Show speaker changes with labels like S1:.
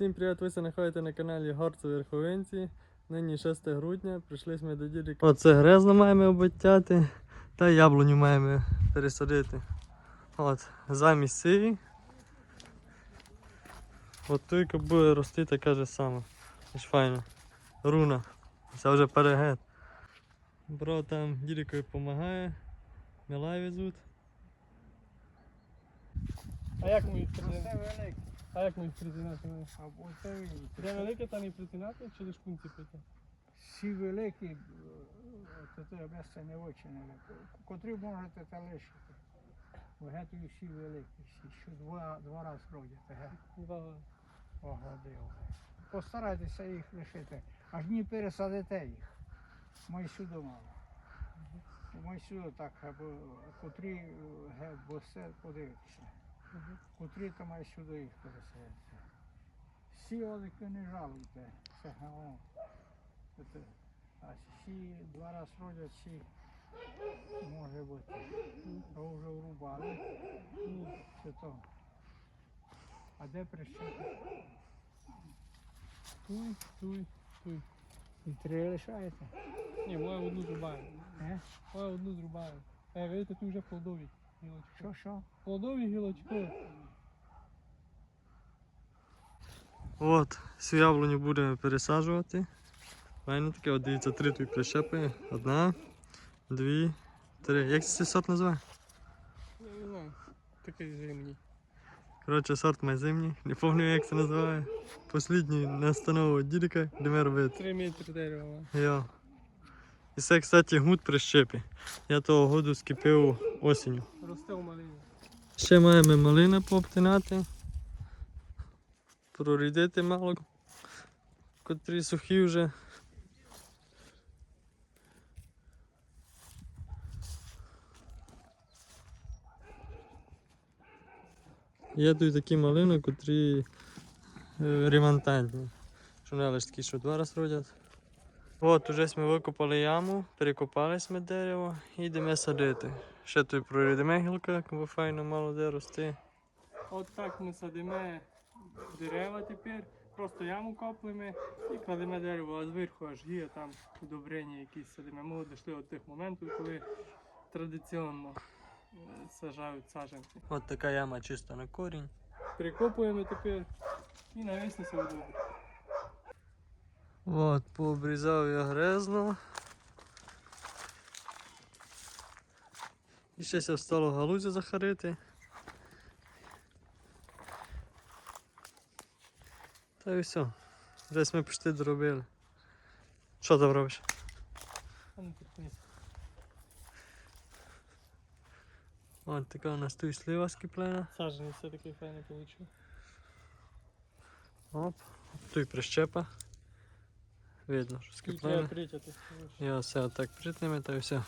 S1: Всім привіт, ви знаходите на каналі Горцу Верховинці. Нині 6 грудня, прийшли ми до дідика. Оце грезно маємо обтяти, та яблуню маємо пересадити. От, замість цієї. От тільки буде рости така ж сама. Аж файно. Руна. Це вже перегет. Бро там дідикові допомагає. Милай везуть.
S2: А як ми їх
S3: Це
S2: притинати?
S3: велике,
S2: А як їх притинати?
S3: або це.
S2: Де велике, там і притинати, чи лиш кунці прити?
S3: Всі великі, е, то це місце не очі не. Котрі можете та лишити. Гетою всі великі, всі, що два, два рази родять. Погодив. Постарайтеся їх лишити, аж не пересадите їх. Ми сюди мало. Ми сюди так, котрі, е, бо все подивитися. Котрі то має сюди їх пересадити. Всі одики не жалуйте. Це гао. А всі два рази родять, всі може бути. То вже врубали. Це то. А де прищепи?
S2: Туй, туй, туй.
S3: І три лишаєте?
S2: Ні, моя одну зрубаю.
S3: Е?
S2: Моя одну зрубаю. Е, видите, тут вже плодові гілочки.
S3: Що, що?
S2: Плодові гілочки.
S1: От, цю яблуню будемо пересаджувати. Файно таке, от дивіться, три тут прищепи. Одна, дві, три. Як цей сорт називає?
S2: Я не знаю. Такий зимній.
S1: Коротше, сорт має зимній. Не пам'ятаю, як це називає. Послідній настанову дідика, де ми робити.
S2: Три метри дерева.
S1: Йо. І це, кстати, гуд прищепі. Я того году скипив осінню.
S2: Росте у малині.
S1: Ще маємо малина пообтинати. Прорідити мало. Котрі сухі вже. Є тут такі малини, котрі е, ремонтантні. Що не лише такі, що два рази родять. От, уже ми викопали яму, перекопали ми дерево і йдемо садити. Ще тут прорідимо гілка, бо файно мало де рости.
S2: От так ми садимо дерева тепер. Просто яму коплемо і кладемо дерево, а зверху аж є там удобрення якісь садимо. Ми дійшли до тих моментів, коли традиційно е, сажають саджанці.
S1: От така яма чисто на корінь.
S2: Перекопуємо тепер і навесні все добре.
S1: От, пообрізав я грезно. І ще встало галузю захарити. Та і все. Десь ми почти доробили. Що там робиш? От така у нас тут слива скіплена.
S2: Саджанець все такий файний вийшов.
S1: Оп, тут прищепа. Видно, що
S2: притяти.
S1: Я все так притнемо та і все.